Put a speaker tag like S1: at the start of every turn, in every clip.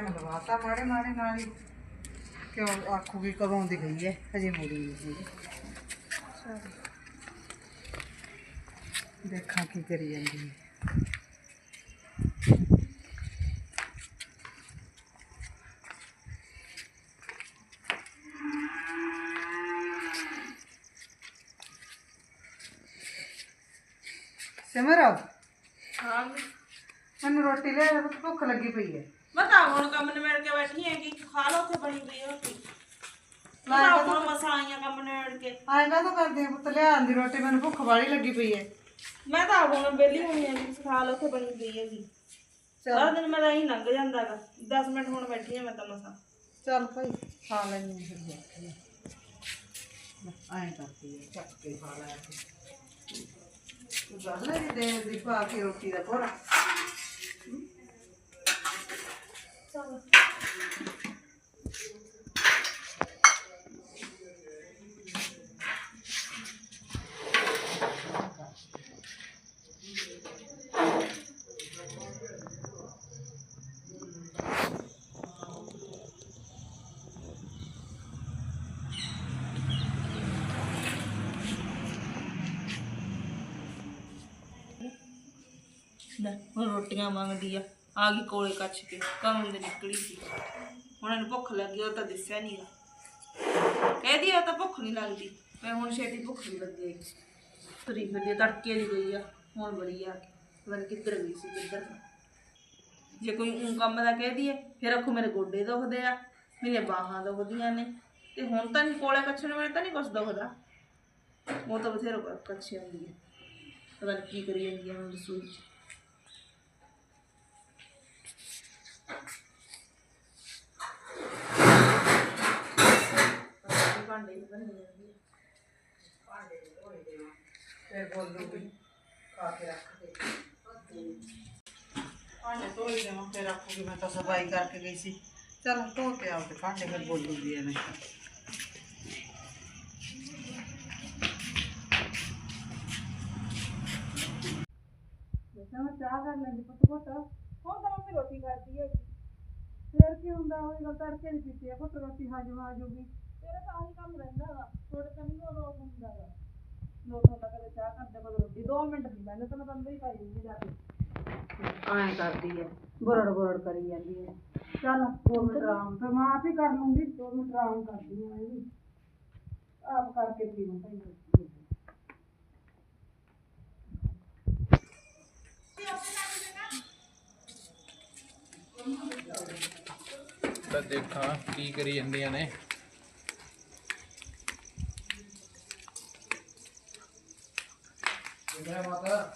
S1: Time ਲਵਾਤਾ ਮਾੜੇ ਮਾੜੇ ਨਾਲ ਹੀ। ਕਿਉਂ ਆਖੂਗੀ ਕਦੋਂ ਦੀ ਗਈ ਹੈ ਹਜੇ ਮੁੜੀ ਨਹੀਂ ਸੀ ਦੇਖਾਂ ਕੀ ਕਰੀ ਜਾਂਦੀ ਹੈ ਸਿਮਰ
S2: ਹਾਂ।
S1: ਮੈਨੂੰ ਰੋਟੀ ਦੇ, ਭੁੱਖ ਲੱਗੀ ਪਈ ਹੈ
S2: ਮੈਂ ਤਾਂ ਹੁਣ ਕੰਮ ਨਿਬੜ ਕੇ ਬੈਠੀ ਹੈਗੀ ਖਾ ਲਓ ਉੱਥੇ ਬਣੀ ਪਈ ਰੋਟੀ ਮੈਂ ਤਾਂ ਹੁਣ ਮਸਾਂ ਆਈਆਂ ਕੰਮ ਨਿਬੜ ਕੇ।
S1: ਆਏਗਾ ਤਾਂ ਕਰਦੀ ਆ ਪੁੱਤ? ਲਿਆ ਆਂਦੀ ਰੋਟੀ ਮੈਨੂੰ ਭੁੱਖ ਵਾਲੀ ਲੱਗੀ ਪਈ ਹੈ
S2: ਮੈਂ ਤਾਂ ਹੁਣ ਵਿਹਲੀ ਹੋਣੀ ਹੈਗੀ ਖਾ ਲਓ ਉੱਥੇ ਬਣੀ ਪਈ ਹੈਗੀ ਸਾਰਾ ਦਿਨ ਮੇਰਾ ਹੀ ਲੰਘ ਜਾਂਦਾਗਾ 10 ਮਿੰਟ ਹੁਣ ਬੈਠੀ ਹਾਂ ਮੈਂ ਤਾਂ ਮਸਾਂ।
S1: ਚੱਲ ਭਾਈ ਖਾ ਲੈਣੀ ਫਿਰ ਆ। ਲੈ, ਐਂ ਕਰਦੀ ਹੈ ਚੱਕ ਕੇ ਖਾ ਲਿਆ ਤੂੰ ਗੱਲ ਨਹੀਂ ਦੇ ਦੀ ਪਾ ਕੇ ਰੋਟੀ ਦਾ ਭੋਰਾ।
S2: ਲੈ ਹੁਣ ਰੋਟੀਆਂ ਮੰਗਦੀ ਆ। ਆ ਗਈ ਕੋਲੇ ਕੱਛ ਕੇ। ਕੰਮ ਦੇ ਨਿਕਲੀ ਸੀ। ਹੁਣ ਇਹਨੂੰ ਭੁੱਖ ਲੱਗੀ, ਉਹ ਤਾਂ ਦਿਸਿਆ ਨਹੀਂ ਕਹਦੀ ਆ ਤਾਂ ਭੁੱਖ ਨਹੀਂ ਲੱਗਦੀ। ਮੈਂ ਹੁਣ ਛੇਤੀ ਭੁੱਖ ਨਹੀਂ ਲੱਗੀ ਹੈਗੀ। ਤੁਰੀ ਫਿਰਦੀ ਤੜਕੇ ਦੀ ਗਈ ਆ। ਹੁਣ ਬੜੀ ਆ ਪਤਾ ਨੀ ਕਿੱਧਰ ਗਈ ਸੀ, ਕਿੱਧਰ ਜੇ ਕੋਈ ਊਂ ਕੰਮ ਦਾ ਕਹਿ ਦਈਏ ਫਿਰ ਆਖੋ ਮੇਰੇ ਗੋਡੇ ਦੁਖਦੇ ਆ, ਮੇਰੀਆਂ ਬਾਹਾਂ ਦੁਖਦੀਆਂ ਨੇ। ਤੇ ਹੁਣ ਤਾਂ ਨਹੀਂ ਕੋਲੇ ਕੱਛਣ ਵੇਲੇ ਤਾਂ ਨਹੀਂ ਕੁਛ ਦੁਖਦਾ। ਉਹ ਤਾਂ ਬਥੇਰੋ ਕੱਛੀ ਆਉਂਦੀ ਹੈ ਪਤਾ ਨਹੀਂ ਕੀ ਕਰੀ ਜਾਂਦੀ ਹੈ ਹੁਣ ਰਸੋਈ 'ਚ। ਭਾਂਡੇ ਹੀ ਬਣੇ ਜਾਂਦੇ ਆ।
S1: ਫਿਰ ਬੋਲੂਗੀ ਖਾ ਕੇ ਰੱਖ ਦੇ ਭਾਂਡੇ ਧੋ ਹੀ ਦੇਵਾਂ, ਫਿਰ ਆਖੂਗੀ ਮੈਂ ਤਾਂ ਸਫ਼ਾਈ ਕਰਕੇ ਗਈ ਸੀ ਚਲ ਧੋ ਕੇ ਆਓ ਤੇ ਭਾਂਡੇ ਫਿਰ ਬੋਲੂਗੀ ਐਵੇਂ ਚਾਹ ਕਰ ਲੈਂਦੀ ਪੁੱਤ ਪੁੱਤ
S2: ਹੁਣ ਤਾਂ ਮੰਮੀ ਰੋਟੀ ਖਾਦੀ ਹੈ
S1: ਫੇਰ ਕੀ ਹੁੰਦਾ ਉਹ ਗੱਲ ਤੜਕੇ ਦੀ ਪੀਤੀ ਆ ਪੁੱਤ ਰੋਟੀ ਹਜਮ ਆ ਜਾਊਗੀ।
S2: ਤੇਰਾ ਤਾਂ ਆਹੀ ਕੰਮ ਰਹਿੰਦਾ ਵਾ ਥੋੜੇ ਕੰਨੀ ਉਹ ਰੋਕ ਹੁੰਦਾ ਵਾ। ਲੋਕ ਹੁੰਦਾ ਕਦੇ ਚਾਹ ਕਰਦੇ ਕਦੇ ਰੋਟੀ। 2 ਮਿੰਟ ਨਹੀਂ ਮੈਨੂੰ ਤਾਂ ਮੈਂ ਅੰਦਰ ਹੀ ਪਾਈ ਹੁੰਦੀ ਜਾ ਕੇ
S1: ਐਂ ਕਰਦੀ ਹੈ ਬੁਰੜ ਬੁਰੜ ਕਰੀ ਜਾਂਦੀ ਹੈ ਚੱਲ ਦੋ ਮਿੰਟ ਆਰਾਮ ਫਿਰ ਮੈਂ ਆਪ ਹੀ ਕਰ ਲੂੰਗੀ। ਦੋ ਮਿੰਟ ਆਰਾਮ ਕਰਦੀ ਹਾਂ ਇਹ ਵੀ। ਆਪ ਕਰਕੇ ਪੀਵਾਂ ਭਾਈ।
S3: ਤਾਂ ਦੇਖਾਂ ਕੀ ਕਰੀ ਜਾਂਦੀਆਂ ਨੇ। ਕਿਹੜਾ ਮਾਤਾ?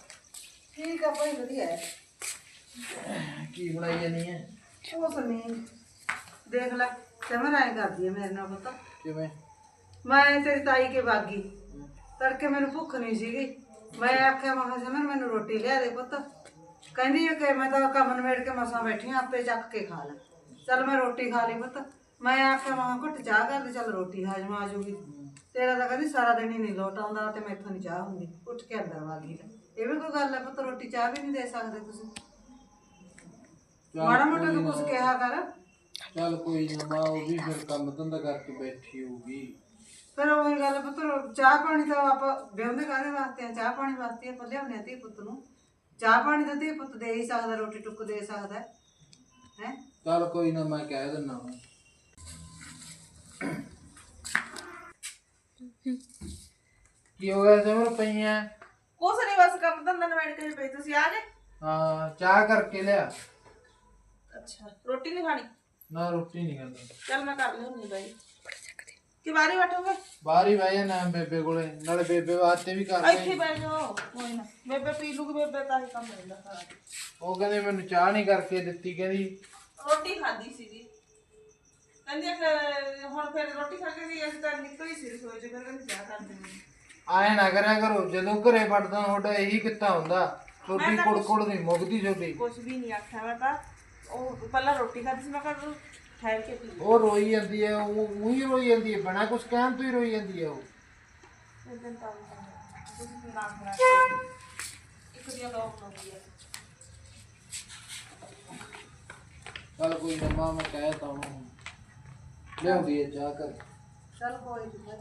S1: ਠੀਕ ਆ ਭਾਈ ਵਧੀਆ ਹੈ।
S3: ਕੀ ਬਣਾਈ ਜਾਨੀ ਹੈ?
S1: ਕੁਛ ਨਹੀਂ ਦੇਖ ਲੈ ਸਮਰ ਐਂ ਕਰਦੀ ਹੈ ਮੇਰੇ ਨਾਲ ਪਤਾ।
S3: ਕਿਵੇਂ?
S1: ਮੈਂ ਤੇਰੀ ਤਾਈ ਕੇ ਬਾਗੀ। ਤੜਕੇ ਮੈਨੂੰ ਭੁੱਖ ਨਹੀਂ ਸੀਗੀ। ਮੈਂ ਆਖਿਆ ਮੈਂ ਕਿਹਾ ਸਮਰ ਮੈਨੂੰ ਰੋਟੀ ਲਿਆ ਦੇ ਪੁੱਤ। ਕਹਿੰਦੀ ਹੈ ਕਿ ਮੈਂ ਤਾਂ ਕੰਮ ਨਿਬੇੜ ਕੇ ਮਸਾਂ ਬੈਠੀ ਆਪੇ ਚੱਕ ਕੇ ਖਾ ਲੈ। ਚੱਲ ਮੈਂ ਰੋਟੀ ਖਾ ਲਈ ਪੁੱਤ। ਮੈਂ ਆਖਿਆ ਮੈਂ ਘੁੱਟ ਚਾਹ ਕਰ ਦੇ ਚੱਲ ਰੋਟੀ ਹਜਮ ਆ ਜਾਊਗੀ ਤੇਰਾ ਤਾਂ ਕਹਿੰਦੀ ਸਾਰਾ ਦਿਨ ਹੀ ਨਹੀਂ ਲੋਟ ਆਉਂਦਾ ਤੇ ਮੈਥੋਂ ਨਹੀਂ ਚਾਹ ਹੁੰਦੀ। ਉੱਠ ਕੇ ਅੰਦਰ ਵਾਗੀ ਇਹ ਵੀ ਕੋਈ ਗੱਲ ਹੈ ਪੁੱਤ ਰੋਟੀ ਚਾਹ ਵੀ ਨਹੀਂ ਦੇ ਸਕਦੇ ਤੁਸੀਂ। ਮਾੜਾ ਮੋਟਾ ਤੂੰ ਕੁਝ ਕਿਹਾ ਕਰ।
S3: ਚੱਲ ਕੋਈ ਨਾ ਮਾਂ ਉਹ ਵੀ ਫਿਰ ਕੰਮ ਧੰਦਾ ਕਰਕੇ ਬੈਠੀ ਹੋਊਗੀ।
S1: ਫਿਰ ਉਹੀ ਗੱਲ ਪੁੱਤ ਚਾਹ ਪਾਣੀ ਤਾਂ ਆਪਾਂ ਵਿਆਹੁੰਦੇ ਕਾਹਦੇ ਵਾਸਤੇ ਆ? ਚਾਹ ਪਾਣੀ ਵਾਸਤੇ ਆਪਾਂ ਲਿਆਉਂਦੇ ਆ ਧੀ ਪੁੱਤ ਨੂੰ। ਚਾਹ ਪਾਣੀ ਤਾਂ ਧੀ ਪੁੱਤ ਦੇ ਹੀ ਸਕਦਾ ਰੋਟੀ ਟੁੱਕ ਦੇ ਸਕਦਾ। ਹੈਂ?
S3: ਚੱਲ ਕੋਈ ਨਾ ਮੈਂ ਕਹਿ ਦਿੰਨਾ ਵਾਂ। ਕੀ ਹੋ ਗਿਆ ਜਮਰ ਪਈਆਂ
S2: ਕੁਛ ਨਹੀਂ ਬਸ ਕੰਮ ਧੰਦਾ ਨਿਬੜ ਕੇ ਪਈ ਤੁਸੀਂ ਆ ਗਏ?
S3: ਹਾਂ ਚਾਹ ਕਰਕੇ ਲਿਆ।
S2: ਅੱਛਾ ਰੋਟੀ ਨਹੀਂ ਖਾਣੀ?
S3: ਨਾ ਰੋਟੀ ਨਹੀਂ ਖਾਂਦਾ।
S2: ਚੱਲ ਮੈਂ ਕਰ ਲਿਆਉਂਦੀ ਬਾਈ। ਕਿ ਬਾਰੀ ਬੈਠੋਗੇ?
S3: ਬਾਹਰ ਹੀ ਬਹਿ ਜਾਣਾ ਬੇਬੇ ਕੋਲੇ। ਨਾਲੇ ਬੇਬੇ ਵਾਸਤੇ ਵੀ ਕਰ
S2: ਇੱਥੇ ਬੈਠ ਜਾਓ ਕੋਈ ਨਾ। ਬੇਬੇ ਪੀ ਲੂਗੀ ਬੇਬੇ ਤਾਂ ਹੀ ਕੰਮ ਰਹਿੰਦਾ ਸਾਰਾ।
S3: ਉਹ ਕਹਿੰਦੇ ਮੈਨੂੰ ਚਾਹ ਨਹੀਂ ਕਰਕੇ ਦਿੱਤੀ ਕਹਿੰਦੀ
S2: ਰੋਟੀ ਖਾਦੀ ਸੀਗੀ ਕਹਿੰਦੀ ਕਿ ਹੁਣ ਫਿਰ ਰੋਟੀ ਖਾ ਕੇ ਵੀ ਅਸੀਂ ਤਾਂ ਨਿਕਲੀ ਸੀ ਰਸੋਈ ਚ ਫਿਰ ਕਹਿੰਦੀ ਚਾਹ ਕਰ ਦਿੰਦੀ
S3: ਆਏ ਨਾ ਕਰਿਆ ਕਰੋ ਜਦੋਂ ਘਰੇ ਵੜਦਾ ਤੁਹਾਡਾ ਇਹੀ ਕਿੱਤਾ ਹੁੰਦਾ ਛੋਟੀ ਕੁੜਕੁੜ ਨਹੀਂ ਮੁੱਕਦੀ ਛੋਟੀ
S2: ਕੁਝ ਵੀ ਨਹੀਂ ਆਖਿਆ ਮੈਂ ਤਾਂ ਉਹ ਪਹਿਲਾਂ ਰੋਟੀ ਖਾਦੀ ਸੀ ਮੈਂ ਕਿਹਾ ਠਹਿਰ ਕੇ ਪੀ
S3: ਉਹ ਰੋਈ ਜਾਂਦੀ ਹੈ ਉਹ ਉਹੀ ਰੋਈ ਜਾਂਦੀ ਹੈ ਬਿਨਾਂ ਕੁਝ ਕਹਿਣ ਤੋਂ ਹੀ ਰੋਈ ਜਾਂਦੀ ਹੈ ਉਹ
S2: ਇਸ ਦਿਨ ਤਾਂ ਤੁਸੀਂ ਨਾ ਕਰਾ ਇੱਕ ਦਿਨ ਲੋਕ ਹੋ ਗਈ
S3: ਚੱਲ ਕੋਈ ਨਾ ਮਾਂ ਮੈਂ ਕਹਿ ਤਾ ਉਹਨੂੰ। ਲਿਆਉਂਦੀ ਹੈ ਜਾ ਕਰ
S1: ਚੱਲ ਕੋਈ ਨੀ ਫਿਰ।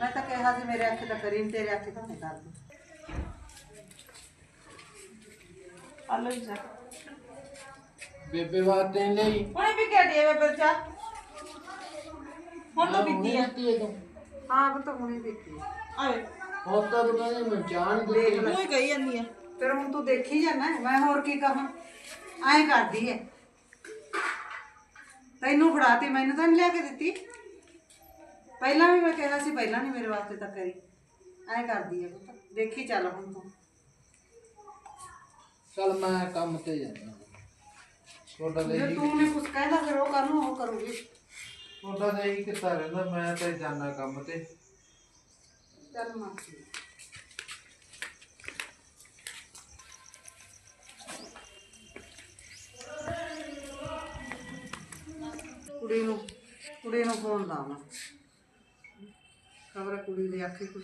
S1: ਮੈਂ ਤਾਂ ਕਿਹਾ ਸੀ ਮੇਰੇ ਅੱਖ ਤਾਂ ਕਰੀਮ ਤੇਰੇ ਅੱਖ ਤਾਂ ਨਹੀਂ ਕਰਦੀ
S2: ਆ ਲੋ ਜਾ
S3: ਬੇਬੇ ਵਾਸਤੇ ਨਹੀਂ ਲਈ।
S2: ਹੁਣੇ ਵੀ ਕਹਿ ਦਿਆ ਵੇ ਬੱਚਾ ਹੁਣ ਤਾਂ ਪੀਤੀ ਆ।
S3: ਪੀਤੀ ਤੂੰ।
S1: ਹਾਂ ਉਹ ਤਾਂ ਹੁਣੇ ਦੇਖੀ
S2: ਆਵੇ।
S3: ਹੁਣ ਤਾਂ ਤੂੰ ਕਹਿੰਦੀ ਮੈਂ ਜਾਣ ਦਿੱਤੀ।
S2: ਤੂੰ ਹੀ ਕਹੀ ਜਾਂਦੀ ਆ।
S1: ਫਿਰ ਹੁਣ ਤੂੰ ਦੇਖੀ ਜਾਣਾ ਮੈਂ ਹੋਰ ਕੀ ਕਹਾਂ। ਐਂ ਕਰਦੀ ਐ। ਤੈਨੂੰ ਫੜਾਤੀ ਮੈਨੂੰ ਤਾਂ ਨਹੀਂ ਲਿਆ ਕੇ ਦਿੱਤੀ। ਪਹਿਲਾਂ ਵੀ ਮੈਂ ਕਿਹਾ ਸੀ ਪਹਿਲਾਂ ਨਹੀਂ ਮੇਰੇ ਵਾਸਤੇ ਤਾਂ ਕਰੀ। ਐਂ ਕਰਦੀ ਐ ਪੁੱਤ ਦੇਖੀ ਚੱਲ ਹੁਣ ਤੂੰ।
S3: ਚੱਲ ਮੈਂ ਕੰਮ ਤੇ ਜਾਂਦਾ। ਤੁਹਾਡਾ
S1: ਜੇ ਤੂੰ ਨੇ ਕੁਝ ਕਹਿਦਾ ਫਿਰ ਉਹ ਕਰ ਉਹ ਕਰੂਗੀ?
S3: ਤੁਹਾਡਾ ਤਾਂ ਇਹੀ ਕਿੱਤਾ ਰਹਿੰਦਾ ਮੈਂ ਤਾਂ ਜਾਣਾ ਕੰਮ ਤੇ।
S1: ਚੱਲ ਮਾਂ ਕੁੜੀ ਨੂੰ ਕੁੜੀ ਨੂੰ ਫੋਨ ਲਾਵਾਂ। ਖਬਰ ਕੁੜੀ ਦੀ ਅੱਖੀ ਕੁਝ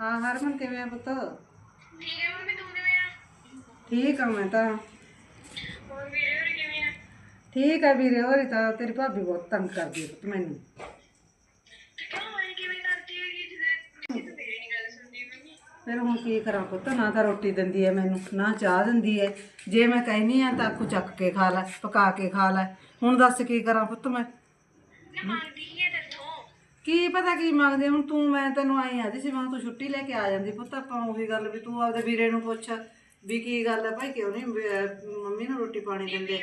S1: ਹਾਂ ਹਰਮਨ ਕਿਵੇਂ ਆ ਪੁੱਤ?
S4: ਠੀਕ ਹੈ ਮੰਮੀ ਤੂੰ ਕਿਵੇਂ ਆ?
S1: ਠੀਕ ਆ ਮੈਂ ਤਾਂ।
S4: ਹੋਰ ਵੀਰੇ ਹੋਰ ਕਿਵੇਂ ਆ?
S1: ਠੀਕ ਆ ਵੀਰੇ ਹੋਰ ਤਾਂ ਤੇਰੀ ਭਾਬੀ ਬਹੁਤ ਤੰਗ ਕਰਦੀ ਹੈ ਪੁੱਤ ਮੈਨੂੰ
S4: ਕਿਉਂ ਮੈਂ ਕਿਵੇਂ ਕਰਦੀ ਹੈਗੀ ਜਿਹਦੇ ਤੂੰ ਮੇਰੀ ਨਹੀਂ ਗੱਲ ਸੁਣਦੀ ਮੰਮੀ
S1: ਫਿਰ ਹੁਣ ਕੀ ਕਰਾਂ ਪੁੱਤ? ਨਾ ਤਾਂ ਰੋਟੀ ਦਿੰਦੀ ਐ ਮੈਨੂੰ ਨਾ ਚਾਹ ਦਿੰਦੀ ਐ। ਜੇ ਮੈਂ ਕਹਿਨੀ ਆ ਤਾਂ ਆਖੂ ਚੱਕ ਕੇ ਖਾ ਲੈ ਪਕਾ ਕੇ ਖਾ ਲੈ। ਹੁਣ ਦੱਸ ਕੀ ਕਰਾਂ ਪੁੱਤ ਮੈਂ? ਕੀ ਪਤਾ ਕੀ ਮੰਗਦੇ ਹੁਣ ਤੂੰ ਮੈਂ ਤੈਨੂੰ ਆਈ ਆਦੀ ਸੀ ਮੈਂ ਤੂੰ ਛੁੱਟੀ ਲੈ ਕੇ ਆ ਜਾਂਦੀ ਪੁੱਤ ਆਪਾਂ ਉਹੀ ਗੱਲ ਵੀ ਤੂੰ ਆਪਦੇ ਵੀਰੇ ਨੂੰ ਪੁੱਛ ਵੀ ਕੀ ਗੱਲ ਹੈ ਭਾਈ ਕਿਉਂ ਨਹੀਂ ਮੰਮੀ ਨੂੰ ਰੋਟੀ ਪਾਣੀ ਦਿੰਦੇ?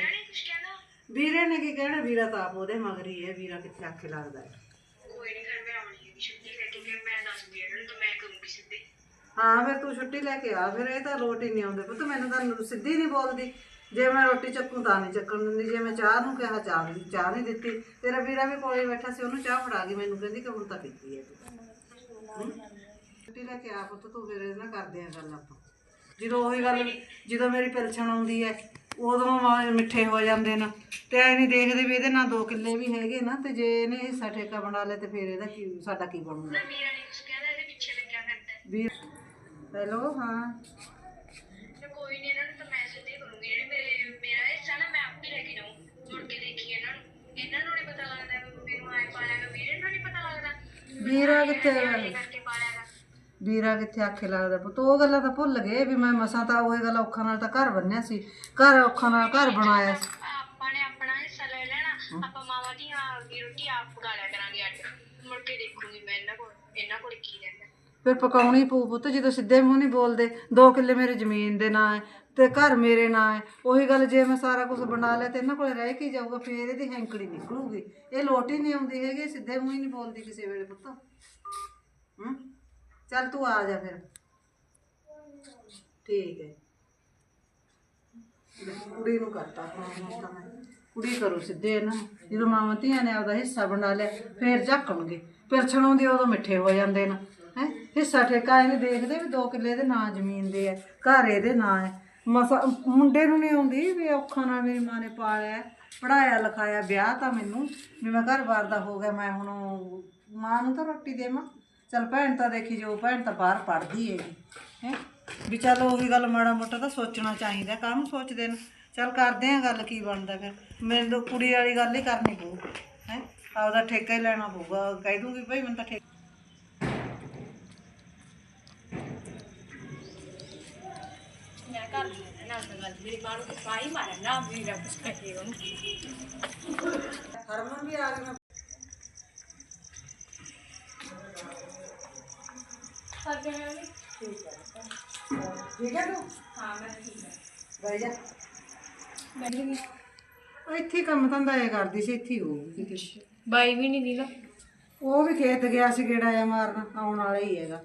S1: ਵੀਰੇ ਨੇ ਕੀ ਕਹਿਣਾ? ਵੀਰਾ ਤਾਂ ਆਪ ਉਹਦੇ ਮਗਰ ਹੈ ਵੀਰਾ ਕਿੱਥੇ ਆਖੇ ਲੱਗਦਾ ਹੈ
S4: ਕੋਈ ਨਹੀਂ ਫਿਰ ਮੈਂ ਆਉਣੀ ਹੈ ਛੁੱਟੀ ਲੈ ਕੇ ਫਿਰ ਮੈਂ ਦੱਸਦੀ ਇਹਨਾਂ ਨੂੰ ਤਾਂ ਮੈਂ ਕਰੂੰਗੀ ਸਿੱਧੀ
S1: ਹਾਂ ਫਿਰ ਤੂੰ ਛੁੱਟੀ ਲੈ ਕੇ ਆ ਫਿਰ ਇਹ ਤਾਂ ਲੋਟ ਹੀ ਨਹੀਂ ਆਉਂਦੇ ਪੁੱਤ ਮੈਨੂੰ ਤਾਂ ਸਿੱਧੀ ਨਹੀਂ ਬੋਲਦੀ। ਜੇ ਮੈਂ ਰੋਟੀ ਚੱਕੂ ਤਾਂ ਨਹੀਂ ਚੱਕਣ ਦਿੰਦੀ ਜੇ ਮੈਂ ਚਾਹ ਨੂੰ ਕਿਹਾ ਚਾਹ ਨਹੀਂ ਚਾਹ ਨਹੀਂ ਦਿੱਤੀ ਤੇਰਾ ਵੀਰਾ ਵੀ ਕੋਲੇ ਬੈਠਾ ਸੀ ਉਹਨੂੰ ਚਾਹ ਫੜਾ ਗਈ ਮੈਨੂੰ ਕਹਿੰਦੀ ਕਿ ਹੁਣ ਤਾਂ ਪੀਤੀ ਹੈ। ਤੂੰ। ਛੁੱਟੀ ਲੈ ਕੇ ਆ ਪੁੱਤ ਤੂੰ ਫਿਰ ਇਹਦੇ ਨਾਲ ਕਰਦੇ ਆ ਗੱਲ ਆਪਾਂ। ਜਦੋਂ ਉਹੀ ਗੱਲ ਜਦੋਂ ਮੇਰੀ ਪੈਨਸ਼ਨ ਆਉਂਦੀ ਹੈ ਉਦੋਂ ਮਾ- ਮਿੱਠੇ ਹੋ ਜਾਂਦੇ ਨੇ। ਤੇ ਐ ਨਹੀਂ ਦੇਖਦੇ ਵੀ ਇਹਦੇ ਨਾਲ ਦੋ ਕਿੱਲੇ ਵੀ ਹੈਗੇ ਨਾ ਤੇ ਜੇ ਇਹਨੇ ਹਿੱਸਾ ਠੇਕਾ ਬਣਾ ਲਿਆ ਤੇ ਫਿਰ ਇਹਦਾ ਕੀ ਸਾਡਾ ਕੀ ਬਣੂਗਾ?
S4: ਵੀਰਾ
S1: ਹੈਲੋ ਹਾਂ।
S4: ਤੇ ਕੋਈ ਨਹੀਂ ਇਹਨਾਂ ਨੂੰ ਤਾਂ ਮੈਂ ਸਿੱਧੀ ਕਰੂੰਗੀ। ਜਿਹੜੇ ਮੇਰੇ ਮੇਰਾ ਹਿੱਸਾ ਨਾ ਮੈਂ ਆਪੇ ਲੈ ਕੇ ਜਾਊਂ। ਮੁੜ ਕੇ ਦੇਖੀ ਇਹਨਾਂ ਨੂੰ। ਇਹਨਾਂ ਨੂੰ ਨਹੀਂ ਪਤਾ ਲੱਗਦਾ ਵੀ ਮੰਮੀ ਨੂੰ ਆਏ ਪਾਲਿਆ ਗਾ ਵੀਰੇ ਨੂੰ ਨਹੀਂ ਪਤਾ ਲੱਗਦਾ।
S1: ਵੀਰਾ ਕਿੱਥੇ
S4: ਇਹ ਕਰਕੇ ਪਾਲਿਆ ਗਾ
S1: ਵੀਰਾ ਕਿੱਥੇ ਆਖੇ ਲੱਗਦਾ ਪੁੱਤ? ਉਹ ਗੱਲਾਂ ਤਾਂ ਭੁੱਲ ਗਏ ਵੀ ਮੈਂ ਮਸਾਂ ਤਾਂ ਉਹ ਗੱਲ ਔਖਾ ਨਾਲ ਤਾਂ ਘਰ ਬੰਨਿਆ ਸੀ। ਘਰ ਔਖਾ ਨਾਲ ਘਰ ਬਣਾਇਆ ਸੀ।
S4: ਆਪਾਂ ਨੇ ਆਪਣਾ ਹਿੱਸਾ ਲੈ ਲੈਣਾ। ਆਪਾਂ ਮਾਵਾਂ ਦੀ ਦੀ ਰੋਟੀ ਆਪ ਪਕਾ ਲਿਆ ਕਰਾਂਗੇ ਅੱਜ ਮੁੜ ਕੇ ਦੇਖੂੰਗੀ ਮੈਂ ਇਹਨਾਂ ਕੋਲ ਇਹਨਾਂ ਕੋਲ ਕੀ ਰਹਿੰਦਾ
S1: ਫਿਰ ਪਕਾਉਣੀ ਪਊ ਪੁੱਤ ਜਦੋਂ ਸਿੱਧੇ ਮੂੰਹ ਨਹੀਂ ਬੋਲਦੇ। ਦੋ ਕਿੱਲੇ ਮੇਰੇ ਜ਼ਮੀਨ ਦੇ ਨਾਂ ਹੈ ਤੇ ਘਰ ਮੇਰੇ ਨਾਂ ਹੈ। ਉਹੀ ਗੱਲ ਜੇ ਮੈਂ ਸਾਰਾ ਕੁਝ ਬਣਾ ਲਿਆ ਤੇ ਇਹਨਾਂ ਕੋਲ ਰਹਿ ਕੇ ਜਾਊਗਾ, ਫੇਰ ਇਹਦੀ ਹੈਂਕੜੀ ਨਿਕਲੂਗੀ। ਇਹ ਲੋਟ ਹੀ ਨਹੀਂ ਆਉਂਦੀ ਹੈਗੀ ਸਿੱਧੇ ਮੂੰਹ ਹੀ ਨਹੀਂ ਬੋਲਦੀ ਕਿਸੇ ਵੇਲੇ ਪੁੱਤ। ਹੂੰ? ਚੱਲ ਤੂੰ ਆ ਜਾ ਫਿਰ। ਠੀਕ ਹੈ। ਕੁੜੀ ਨੂੰ ਕਰਤਾ ਕੁੜੀ ਕਰੋ ਸਿੱਧੇ ਇਹਨਾਂ ਜਦੋਂ ਮਾਵਾਂ ਧੀਆਂ ਨੇ ਆਪਦਾ ਹਿੱਸਾ ਬਣਾ ਲਿਆ, ਫੇਰ ਝੱਕਣਗੇ। ਫਿਰ ਛਣਾਉਂਦੇ ਉਦੋਂ ਮਿੱਠੇ ਹੋ ਜਾਂਦੇ ਨੇ। ਹਿੱਸਾ ਠੇਕਾ ਇਹਨੇ ਦੇਖਦੇ ਵੀ ਦੋ ਕਿੱਲੇ ਦੇ ਨਾਂ ਜ਼ਮੀਨ ਦੇ ਹੈ ਘਰ ਇਹਦੇ ਨਾਂ ਹੈ ਮਸਾ, ਮੁੰਡੇ ਨੂੰ ਨਹੀਂ ਆਉਂਦੀ ਵੀ ਔਖਾ ਨਾਲ ਮੇਰੀ ਮਾਂ ਨੇ ਪਾਲਿਆ ਪੜਾਇਆ ਲਿਖਾਇਆ, ਵਿਆਹ ਤਾਂ ਮੈਨੂੰ ਵੀ ਮੈਂ ਘਰ-ਬਾਰ ਦਾ ਹੋ ਗਿਆ, ਮੈਂ ਹੁਣ ਮਾਂ ਨੂੰ ਤਾਂ ਰੋਟੀ ਦੇਵਾਂ। ਚਲ ਭੈਣ ਤਾਂ ਦੇਖੀ ਜੋ ਭੈਣ ਤਾਂ ਬਾਹਰ ਪੜਦੀ ਹੈਗੀ, ਹੈ। ਵੀ ਚੱਲ ਉਹੀ ਗੱਲ ਮਾੜਾ ਮੋਟਾ ਤਾਂ ਸੋਚਣਾ ਚਾਹੀਦਾ, ਕਾਹਨੂੰ ਸੋਚਦੇ ਨੇ? ਚੱਲ ਕਰਦੇ ਆ ਗੱਲ ਕੀ ਬਣਦਾ ਫਿਰ। ਮੈਨੂੰ ਤਾਂ ਕੁੜੀ ਵਾਲੀ ਗੱਲ ਹੀ ਕਰਨੀ ਪਊ, ਹੈ। ਆਪਦਾ ਠੇਕਾ ਹੀ ਲੈਣਾ ਪਊਗਾ, ਕਹਿ ਦੂੰਗੀ ਭਾਈ ਮੈਨੂੰ ਤਾਂ ਠੇਕਾ
S4: ਮੈਂ ਕਰ ਲਈ ਨਾ ਤਾਂ ਗੱਲ ਮੇਰੀ ਮਾਂ ਨੂੰ ਪਾਈ ਮਾਰਿਆ ਨਾ ਵੀਰਾ ਕੁਛ ਕਹੇ ਉਹਨੂੰ।
S1: ਹਰਮਨ ਵੀ ਆ ਗਿਆ ਠੀਕ ਹੈ। ਤੂੰ? ਹਾਂ ਮੈਂ ਠੀਕ ਹੈ। ਬਹਿ ਜਾ। ਉਹ ਇੱਥੇ ਹੀ ਕੰਮ ਧੰਦਾ ਇਹ ਕਰਦੀ ਸੀ ਇੱਥੇ ਹੀ ਹੋਊਗੀ।
S5: ਬਾਈ ਵੀ ਨਹੀਂ ਦੀਦਾ
S1: ਉਹ ਵੀ ਖੇਤ ਗਿਆ ਸੀ ਗੇੜਾ ਆ ਮਾਰਨ ਆਉਣ ਵਾਲਾ ਹੀ ਹੈਗਾ।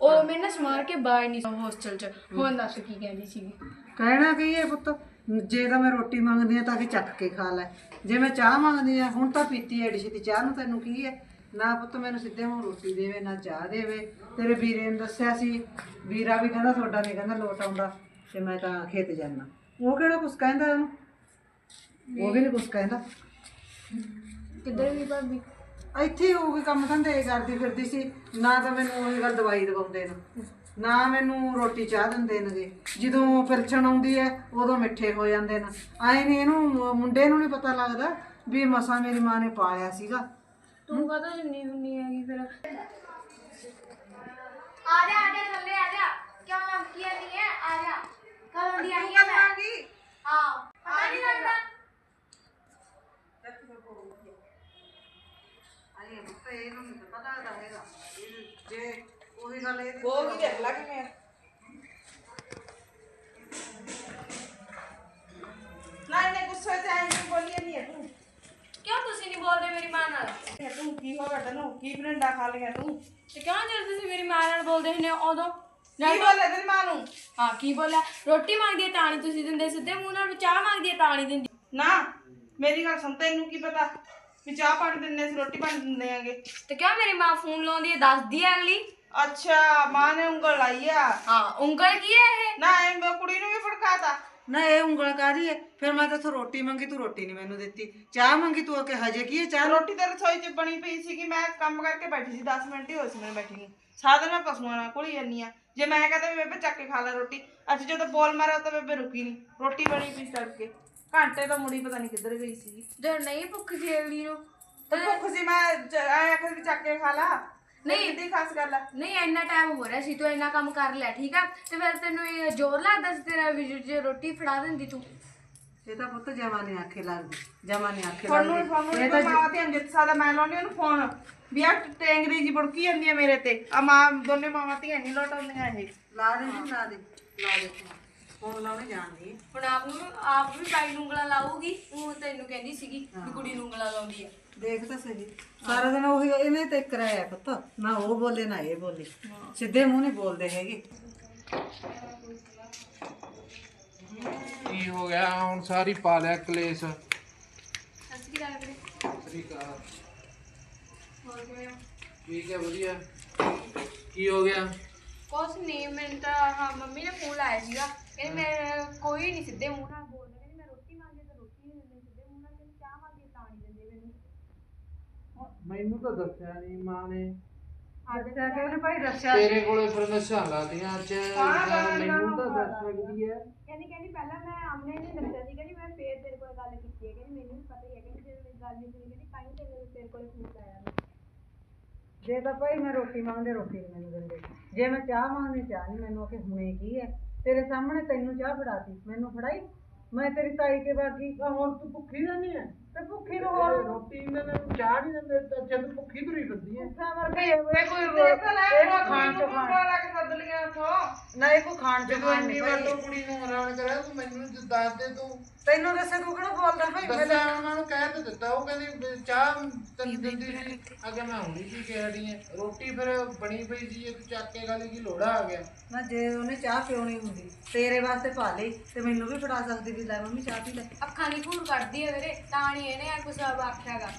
S5: ਉਹ ਮੈਂ ਨਾ ਸਮਾਰ ਕੇ ਬਾਈ ਨਹੀਂ ਹੋਸਟਲ ਚ। ਹੁਣ ਦੱਸ ਕੀ ਕਹਿੰਦੀ ਸੀਗੀ?
S1: ਕਹਿਣਾ ਕੀ ਹੈ ਪੁੱਤ? ਜੇ ਤਾਂ ਮੈਂ ਰੋਟੀ ਮੰਗਦੀ ਆ ਤਾਂ ਕਿ ਚੱਕ ਕੇ ਖਾ ਲੈ। ਜੇ ਮੈਂ ਚਾਹ ਮੰਗਦੀ ਆ ਹੁਣ ਤਾਂ ਪੀਤੀ ਐ ਡਿਸ਼ ਦੀ ਚਾਹ ਨੂੰ ਤੈਨੂੰ ਕੀ ਹੈ? ਨਾ ਪੁੱਤ ਮੈਨੂੰ ਸਿੱਧੇ ਮੂੰਹ ਰੋਟੀ ਦੇਵੇ ਨਾ ਚਾਹ ਦੇਵੇ। ਤੇਰੇ ਵੀਰੇ ਨੇ ਦੱਸਿਆ ਸੀ ਵੀਰਾ ਵੀ ਕਹਿੰਦਾ ਤੁਹਾਡਾ ਨਹੀਂ ਕਹਿੰਦਾ ਲੋਟ ਆਉਂਦਾ ਤੇ ਮੈਂ ਤਾਂ ਖੇਤ ਜਾਣਾ ਉਹ ਕਿਹੜਾ ਕੁਛ ਕਹਿੰਦਾ ਉਹਨੂੰ? ਉਹ ਵੀ ਨਹੀਂ ਕੁਛ ਕਹਿੰਦਾ।
S5: ਕਿੱਧਰ ਵੀ ਭਾਬੀ?
S1: ਇੱਥੇ ਹੀ ਹੋਊਗੀ ਕੰਮ ਧੰਦੇ ਕਰਦੀ ਫਿਰਦੀ ਸੀ ਨਾ ਤਾਂ ਮੈਨੂੰ ਉਹੀ ਗੱਲ ਦਵਾਈ ਦਵਾਉਂਦੇ ਨੇ। ਨਾ ਮੈਨੂੰ ਰੋਟੀ ਚਾਹ ਦਿੰਦੇ ਨੇਗੇ। ਜਦੋਂ ਪਿਲਛਣ ਆਉਂਦੀ ਹੈ ਉਦੋਂ ਮਿੱਠੇ ਹੋ ਜਾਂਦੇ ਨੇ। ਆਏ ਨਹੀਂ ਇਹਨੂੰ ਮੁੰਡੇ ਨੂੰ ਨਹੀਂ ਪਤਾ ਲੱਗਦਾ ਵੀ ਮਸਾਂ ਮੇਰੀ ਮਾਂ ਨੇ ਪਾਲਿਆ ਸੀਗਾ।
S5: ਤੂੰ ਕਦੋਂ ਜੰਨੀ ਹੁੰਨੀ ਹੈਗੀ ਫਿਰ?
S6: ਆ ਜਾ ਆ ਜਾ ਥੱਲੇ ਆ ਜਾ। ਕਿਉਂ ਮੰਗੀ ਨਹੀਂ ਹੈ ਆ ਜਾ। ਕਦੋਂ ਦੀ ਆਈ ਹੈ ਮੈਂ? ਹਾਂ। ਪਤਾ ਨਹੀਂ ਲੱਗਦਾ।
S1: ਆਏ ਪੁੱਤ ਇਹਨੂੰ ਨਹੀਂ ਪਤਾ ਲੱਗਦਾ ਹੈਗਾ। ਇਹ ਜੇ ਉਹੀ ਗੱਲ ਇਹ
S2: ਬੋਲ ਵੀ ਦੇਖ ਲਾ ਕਿਵੇਂ ਨਾ ਇਹਨੇ ਗੁੱਸੇ ਚ ਆਈ ਨਹੀਂ ਬੋਲੀ ਨਹੀਂ ਹੈ ਤੂੰ।
S5: ਕਿਉਂ ਤੁਸੀਂ ਨਹੀਂ ਬੋਲਦੇ ਮੇਰੀ ਮਾਂ ਨਾਲ?
S2: ਇਹ ਤੂੰ ਕੀ ਹੋ ਗਿਆ ਤੈਨੂੰ? ਕੀ ਬਰੰਡਾ ਖਾ ਲਿਆ ਤੂੰ?
S5: ਤੇ ਕਿਉਂ ਜਦੋਂ ਤੁਸੀਂ ਮੇਰੀ ਮਾਂ ਨਾਲ ਬੋਲਦੇ ਹੁੰਦੇ ਹੋ ਉਦੋਂ?
S2: ਕੀ ਬੋਲੇ ਤੇਰੀ ਮਾਂ ਨੂੰ?
S5: ਹਾਂ ਕੀ ਬੋਲਿਆ? ਰੋਟੀ ਮੰਗਦੀ ਹੈ ਤਾਂ ਨਹੀਂ ਤੁਸੀਂ ਦਿੰਦੇ ਸਿੱਧੇ ਮੂੰਹ ਨਾਲ ਚਾਹ ਮੰਗਦੀ ਹੈ ਤਾਂ ਨਹੀਂ ਦਿੰਦੀ।
S2: ਨਾ ਮੇਰੀ ਗੱਲ ਸੁਣ ਤੈਨੂੰ ਕੀ ਪਤਾ? ਵੀ ਚਾਹ ਪਾਣੀ ਦਿੰਦੇ ਸੀ ਰੋਟੀ ਪਾਣੀ ਦਿੰਦੇ ਆਂਗੇ
S5: ਤੇ ਕਿਉਂ ਮੇਰੀ ਮਾਂ ਫੋਨ ਲਾਉਂਦੀ ਹੈ ਦੱਸਦੀ ਹੈ ਅਗਲੀ।
S2: ਅੱਛਾ ਮਾਂ ਨੇ ਉਂਗਲ ਲਾਈ ਆ?
S5: ਹਾਂ ਉਂਗਲ ਕੀ ਹੈ ਇਹ?
S2: ਨਾ ਇਹ ਮੈਂ ਕੁੜੀ ਨੂੰ ਵੀ ਫੜਕਾਤਾ।
S1: ਨਾ ਇਹ ਉਂਗਲ ਕਾਦੀ ਹੈ? ਫਿਰ ਮੈਂ ਤਾਂ ਰੋਟੀ ਮੰਗੀ ਤੂੰ ਰੋਟੀ ਨਹੀਂ ਮੈਨੂੰ ਦਿੱਤੀ। ਚਾਹ ਮੰਗੀ ਤੂੰ ਆ ਕੇ ਹਜੇ ਕੀ ਹੈ ਚਾਹ?
S2: ਰੋਟੀ ਤੇ ਰਸੋਈ 'ਚ ਬਣੀ ਪਈ ਸੀ ਕਿ ਮੈਂ ਕੰਮ ਕਰਕੇ ਬੈਠੀ ਸੀ 10 ਮਿੰਟ ਹੀ ਹੋਏ ਸੀ ਮੈਨੂੰ ਬੈਠੀ ਨੂੰ। ਸਾਰਾ ਦਿਨ ਮੈਂ ਪਸ਼ੂਆਂ ਨਾਲ ਕੋਲ ਜਾਂਦੀ ਆ। ਜੇ ਮੈਂ ਕਹਤਾ ਵੀ ਬੇਬੇ ਚੱਕ ਕੇ ਖਾ ਲੈ ਰੋਟੀ ਅੱਜ ਜਦੋਂ ਬੋਲ ਮਾਰਿਆ ਤਾਂ ਬੇਬੇ ਰੁਕੀ ਨਹੀਂ ਰੋਟੀ ਬਣੀ ਪਈ ਤੜਕੇ ਘੰਟੇ ਤੋਂ ਮੁੜੀ ਪਤਾ ਨਹੀਂ ਕਿੱਧਰ ਗਈ ਸੀ।
S5: ਜੇ ਨਹੀਂ ਭੁੱਖ ਅਗਲੀ ਨੂੰ।
S2: ਤੇ ਭੁੱਖ ਸੀ ਮੈਂ ਆਇਆ ਆਖਰ ਵੀ ਚੱਕ ਕੇ ਖਾ ਲਾ।
S5: ਨਹੀਂ।
S2: ਕਿੱਡੀ ਖਾਸ ਗੱਲ ਆ।
S5: ਨਹੀਂ ਇੰਨਾ ਟਾਈਮ ਹੋ ਰਿਹਾ ਸੀ ਤੂੰ ਇੰਨਾ ਕੰਮ ਕਰ ਲੈ ਠੀਕ ਆ? ਤੇ ਫਿਰ ਤੈਨੂੰ ਇਹ ਜ਼ੋਰ ਲੱਗਦਾ ਸੀ ਤੇਰਾ ਵੀ ਜੇ- ਰੋਟੀ ਫੜਾ ਦਿੰਦੀ ਤੂੰ?
S1: ਇਹ ਤਾਂ ਪੁੱਤ ਜਮਾ ਨਹੀਂ ਆਖੇ ਲੱਗਦੀ ਜਮਾ ਨਹੀਂ ਆਖੇ
S2: ਤੁਹਾਨੂੰ
S1: ਲੱਗਦੀ। ਇਹ
S2: ਤਾਂ
S1: ਤਾਂ
S2: ਮਾਂ ਧਿਆਨ ਦਿੱਤਾ ਸਾਦਾ ਮੈਂ ਲਾਉਣੀ ਉਹਨੂੰ ਫੋਨ ਵੀ ਆ ਟੈਂਗਰੀ ਜੀ ਬੁੜਕੀ ਜਾਂਦੀ ਆ ਮੇਰੇ ਤੇ। ਆ ਮਾਂ ਦੋਨੇ ਮਾਵਾਂ ਧੀਆਂ ਨਹੀਂ ਲੋਟਾਉਂਦੀਆਂ ਇਹ।
S1: ਲਾ ਦੇ ਜੀ, ਲਾ ਦੇ। ਲਾ ਦੇ ਹੁਣ ਲਾਉਣੇ ਜਾਣਦੀ ਹੈ।
S5: ਹੁਣ ਆਪ ਨੂੰ ਆਪ ਵੀ ਬਾਈ ਨੂੰ ਉਂਗਲਾਂ ਲਾਊਗੀ ਉਹ ਤੈਨੂੰ ਕਹਿੰਦੀ ਸੀਗੀ ਵੀ ਕੁੜੀ ਨੂੰ ਉਂਗਲਾਂ ਲਾਉਂਦੀ ਆ।
S1: ਦੇਖ ਤਾਂ ਸਹੀ। ਸਾਰਾ ਦਿਨ ਉਹੀ ਇਹਨੇ ਤੇ ਕਰਾਇਆ ਪੁੱਤ ਨਾ ਉਹ ਬੋਲੇ ਨਾ ਇਹ ਬੋਲੇ। ਸਿੱਧੇ ਮੂੰਹ ਨਹੀਂ ਬੋਲਦੇ ਹੈਗੇ।
S3: ਕੀ ਹੋ ਗਿਆ? ਹੁਣ ਸਾਰੀ ਪਾ ਲਿਆ ਕਲੇਸ਼।
S5: ਸੱਚੀ ਗੱਲ ਕਰੇ
S3: ਸ੍ਰੀ ਅਕਾਲ।
S5: ਹੋਰ ਕਿਵੇਂ ਹੋ?
S3: ਠੀਕ ਹੈ ਵਧੀਆ। ਕੀ ਹੋ ਗਿਆ?
S5: ਕੁਛ ਨਹੀਂ ਮੈਨੂੰ ਤਾਂ ਹਾਂ ਮੰਮੀ ਨੇ ਫੋਨ ਲਾਇਆ ਸੀਗਾ। ਕਹਿੰਦੀ ਮੈਂ ਕੋਈ ਨਹੀਂ ਸਿੱਧੇ ਮੂੰਹ ਨਾਲ ਬੋਲਦਾ। ਕਹਿੰਦੀ ਮੈਂ ਰੋਟੀ ਮੰਗਦੀ ਤਾਂ ਰੋਟੀ ਨਹੀਂ ਦਿੰਦੇ ਸਿੱਧੇ ਮੂੰਹ ਨਾਲ ਕਹਿੰਦੀ ਚਾਹ ਮੰਗਦੀ ਤਾਂ ਨਹੀਂ ਦਿੰਦੇ ਮੈਨੂੰ।
S3: ਮੈਨੂੰ ਤਾਂ ਦੱਸਿਆ ਨਹੀਂ ਮਾਂ ਨੇ।
S1: ਅੱਜ ਤਾਂ ਕਿ ਉਹਨੇ ਭਾਈ? ਦੱਸਿਆ
S3: ਤੇਰੇ ਕੋਲੇ ਫਿਰ ਨਸ਼ਾ ਲਾਤੀਆਂ ਅੱਜ। ਮੈਨੂੰ ਤਾਂ ਦੱਸ ਸਕਦੀ ਹੈ
S5: ਕਹਿੰਦੀ ਕਹਿੰਦੀ ਪਹਿਲਾਂ ਮੈਂ ਆਮਨੇ ਨੇ ਦੱਸਿਆ ਸੀ ਕਹਿੰਦੀ ਮੈਂ ਫੇਰ ਤੇਰੇ ਕੋਲ ਗੱਲ ਕੀਤੀ ਹੈ ਕਹਿੰਦੀ ਮੈਨੂੰ ਵੀ ਪਤਾ ਹੀ ਹੈ ਕਹਿੰਦੀ ਜੇ ਮੇਰੀ ਗੱਲ ਨਹੀਂ ਸੁਣੀ ਕਹਿੰਦੀ ਤਾਂ ਹੀ ਤੇਰੇ ਤੇਰੇ ਕੋਲ ਫੋਨ ਆਇਆ ਮੈਂ
S1: ਜੇ ਤਾਂ ਭਾਈ ਮੈਂ ਰੋਟੀ ਮੰਗਦੇ ਰੋਟੀ ਨਹੀਂ ਮੈਨੂੰ ਦਿੰਦੇ। ਜੇ ਮੈਂ ਚਾਹ ਮੰਗਦੀ ਚਾਹ ਨਹੀਂ ਮੈਨੂੰ ਆਖੇ ਹੁਣੇ ਕੀ ਹੈ ਤੇਰੇ ਸਾਹਮਣੇ ਤੈਨੂੰ ਚਾਹ ਫੜਾਤੀ ਮੈਨੂੰ ਫੜਾਈ? ਮੈਂ ਤੇਰੀ ਤਾਈ ਕੇ ਬਾਗੀ। ਹੁਣ ਤੂੰ ਭੁੱਖੀ ਤਾਂ ਨਹੀਂ ਹੈ ਤੇ ਭੁੱਖੀ ਨੂੰ ਹੋਰ?
S3: ਰੋਟੀ ਇਹਨਾਂ ਨੂੰ ਚਾਹ ਨਹੀਂ ਦਿੰਦੇ ਤਾਂ ਜਦ ਭੁੱਖੀ ਤੁਰੀ ਫਿਰਦੀ ਹੈ
S1: ਮਰ ਗਈ ਇਹ ਕੋਈ ਇਹ ਖਾਣ ਚੋਂ ਖਾਣ।
S2: ਲਾ ਕੇ ਸੱਦ ਲਿਆ ਉਥੋਂ
S1: ਨਾ ਇਹ ਕੋਈ ਖਾਣ ਚੋਂ
S3: ਜਦੋਂ
S1: ਖਾਣ
S3: ਇੰਨੀ
S1: ਨਹੀਂ
S3: ਵਾਰ ਤੂੰ ਕੁੜੀ ਨੂੰ ਹੈਰਾਨ ਕਰਿਆ ਤੂੰ ਮੈਨੂੰ ਦੱਸ ਦੇ ਤੂੰ
S1: ਤੈਨੂੰ ਦੱਸੇ ਤੂੰ ਕਿਹੜਾ ਬੋਲਦਾ ਭਾਈ ਮੈਂ
S3: ਦੱਸਿਆ ਉਹਨਾਂ ਨੂੰ ਕਹਿ ਤੇ ਦਿੱਤਾ ਉਹ ਕਹਿੰਦੀ ਵੀ ਚਾਹ ਤੈਨੂੰ ਦਿੰਦੀ ਸੀ। ਅਗੇ ਮੈਂ ਹੁਣੀ ਪੀ ਕੇ ਹਟੀ ਹੈ ਰੋਟੀ ਫਿਰ ਬਣੀ ਪਈ ਸੀ ਜੇ ਤੂੰ ਚੱਕ ਕੇ ਗਾਲੀ ਕੀ ਲੋੜਾ ਆ ਗਿਆ।
S1: ਨਾ ਜੇ ਉਹਨੇ ਚਾਹ ਪਿਉਣੀ ਹੁੰਦੀ ਤੇਰੇ ਵਾਸਤੇ ਪਾ ਲਈ ਤੇ ਮੈਨੂੰ ਵੀ ਫੜਾ ਸਕਦੀ ਵੀ ਲੈ ਮੰਮੀ ਚਾਹ ਪੀ ਲੈ।
S5: ਅੱਖਾਂ ਦੀ ਘੂਰ ਕੱਢਦੀ ਹੈ ਵੀਰੇ ਤਾਂ ਨਹੀਂ ਇਹਨੇ ਆ ਕੁਛ ਆਖਿਆਗਾ